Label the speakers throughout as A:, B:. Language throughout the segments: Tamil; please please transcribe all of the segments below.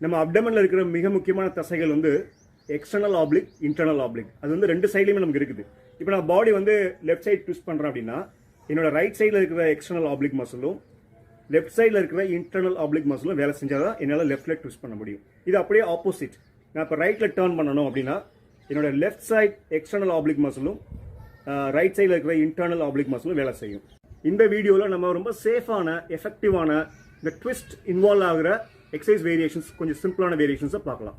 A: நம்ம அப்டமனில் இருக்கிற மிக முக்கியமான தசைகள் வந்து எக்ஸ்டர்னல் ஆப்ளிக் இன்டர்னல் ஆப்ளிக் அது வந்து ரெண்டு சைட்லையுமே நமக்கு இருக்குது. இப்போ நான் பாடி வந்து லெஃப்ட் சைடு ட்விஸ்ட் பண்ணுறேன் அப்படின்னா என்னோட ரைட் சைடில் இருக்கிற எக்ஸ்டர்னல் ஆப்ளிக் மசிலும் லெஃப்ட் சைடில் இருக்கிற இன்டர்னல் ஆப்ளிக் மசிலும் வேலை செஞ்சால் தான் என்னால் லெஃப்ட் ட்விஸ்ட் பண்ண முடியும். இது அப்படியே ஆப்போசிட் நான் இப்போ ரைட்டில் டேர்ன் பண்ணணும் அப்படின்னா என்னோட லெஃப்ட் சைட் எக்ஸ்டர்னல் ஆப்ளிக் மசிலும் ரைட் சைடில் இருக்கிற இன்டர்னல் ஆப்ளிக் மசிலும் வேலை செய்யும். இந்த வீடியோவில் நம்ம ரொம்ப சேஃபான எஃபெக்டிவான இந்த ட்விஸ்ட் இன்வால்வ் ஆகிற எக்ஸசைஸ் வேரியேஷன்ஸ் கொஞ்சம் சிம்பிளான வேரியேஷன்ஸை பார்க்கலாம்.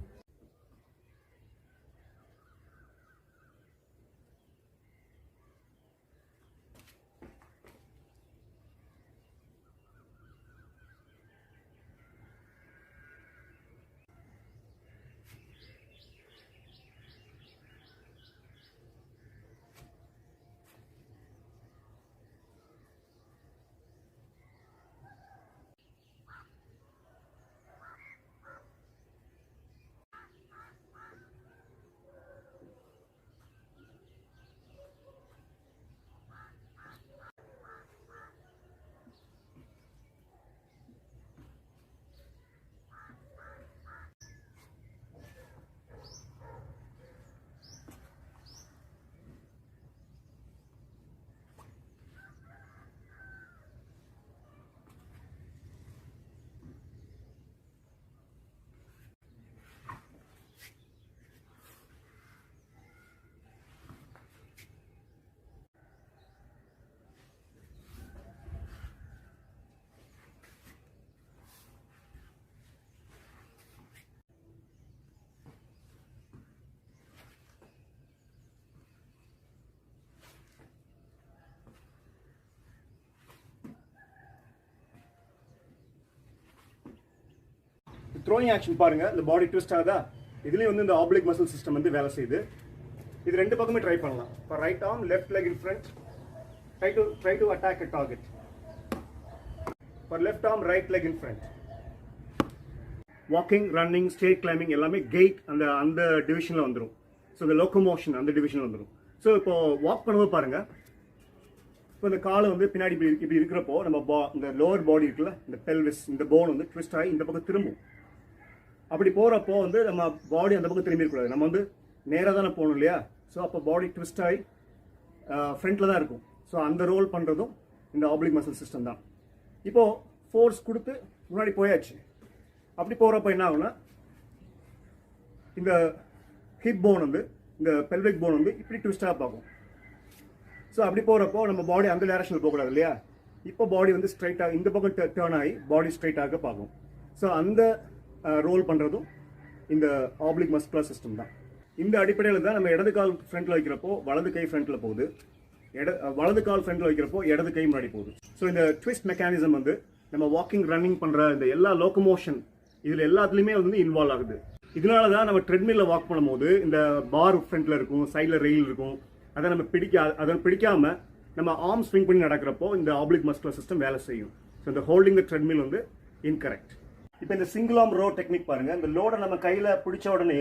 A: த்ரோயிங் ஆக்ஷன் பாருங்க. இந்த பாடி ட்விஸ்ட் ஆகுதா? இதுலேயும் வந்து இந்த ஆப்ளிக் மசில் சிஸ்டம் வந்து வேலை செய்யுது. இது ரெண்டு பக்கமே ட்ரை பண்ணலாம். இப்போ right arm left leg in front try to try to attack a target for left arm right leg in front walking running state climbing எல்லாமே கெயிட் அந்த அந்த டிவிஷனில் வந்துடும் ஸோ இந்த லோக்கோமோஷன் அந்த டிவிஷனில் வந்துடும் ஸோ இப்போ வாக் பண்ணும்போது பாருங்கள் இப்போ இந்த காலை வந்து பின்னாடி இப்படி இப்படி இருக்கிறப்போ நம்ம பா இந்த லோவர் பாடி இருக்குல்ல இந்த பெல்விஸ் இந்த போன் வந்து ட்விஸ்ட் ஆகி இந்த பக்கம் திரும்பும். அப்படி போகிறப்போ வந்து நம்ம பாடி அந்த பக்கம் திரும்பி இருக்கக்கூடாது. நம்ம வந்து நேராக தானே போகணும் இல்லையா? ஸோ அப்போ பாடி ட்விஸ்ட் ஆகி ஃப்ரண்ட்டில் தான் இருக்கும். ஸோ அந்த ரோல் பண்ணுறதும் இந்த ஆப்ளிக் மசில் சிஸ்டம் தான். இப்போது ஃபோர்ஸ் கொடுத்து முன்னாடி போயாச்சு. அப்படி போகிறப்ப என்ன ஆகும்னா இந்த ஹிப் போன் வந்து இந்த பெல்விக் போன் வந்து இப்படி ட்விஸ்டாக பார்க்கும். ஸோ அப்படி போகிறப்போ நம்ம பாடி அந்த டேரக்ஷனில் போகக்கூடாது இல்லையா? இப்போ பாடி வந்து ஸ்ட்ரைட்டாக இந்த பக்கம் டேர்ன் ஆகி பாடி ஸ்ட்ரைட்டாக பார்க்கும். ஸோ அந்த ரோல் பண்ணுறதும் இந்த ஆப்ளிக் மஸ்குலர் சிஸ்டம் தான். இந்த அடிப்படையில் தான் நம்ம இடது கால் ஃப்ரண்ட்டில் வைக்கிறப்போ வலது கை ஃப்ரண்ட்டில் போகுது. எட வலது கால் ஃப்ரண்ட்டில் வைக்கிறப்போ இடது கை முன்னாடி போகுது. ஸோ இந்த ட்விஸ்ட் மெக்கானிசம் வந்து நம்ம வாக்கிங் ரன்னிங் பண்ணுற இந்த எல்லா லோக்கமோஷன் இதில் எல்லாத்துலேயுமே வந்து இன்வால்வ் ஆகுது. இதனால தான் நம்ம ட்ரெட்மில்ல வாக் பண்ணும்போது இந்த பார் ஃப்ரண்ட்டில் இருக்கும் சைடில் ரெயில் இருக்கும். அதை நம்ம பிடிக்க அதை பிடிக்காம நம்ம ஆர்ம் ஸ்விங் பண்ணி நடக்கிறப்போ இந்த ஆப்ளிக் மஸ்குலர் சிஸ்டம் வேலை செய்யும். ஸோ இந்த ஹோல்டிங் த ட்ரெட்மில் வந்து இன்கரெக்ட் இப்போ இந்த சிங்கிள் ஆம் ரோ டெக்னிக் பாருங்க. இந்த லோடை நம்ம கையில் பிடிச்ச உடனே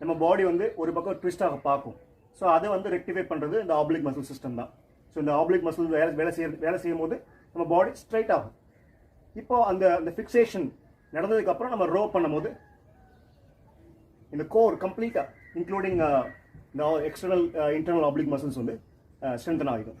A: நம்ம பாடி வந்து ஒரு பக்கம் ட்விஸ்ட் ஆக பார்க்கும். ஸோ அதை வந்து ரெக்டிஃபை பண்ணுறது இந்த ஆப்ளிக் மசில் சிஸ்டம் தான். ஸோ இந்த ஆப்ளிக் மசில் வேலை வேலை செய்ய வேலை செய்யும் போது நம்ம பாடி ஸ்ட்ரைட் ஆகும். இப்போ அந்த அந்த ஃபிக்சேஷன் நடந்ததுக்கப்புறம் நம்ம ரோ பண்ணும்போது இந்த கோர் கம்ப்ளீட்டாக இன்க்ளூடிங் இந்த எக்ஸ்டர்னல் இன்டர்னல் ஆப்ளிக் மசில்ஸ் வந்து uh, ஸ்ட்ரென்தன் ஆகிடும்.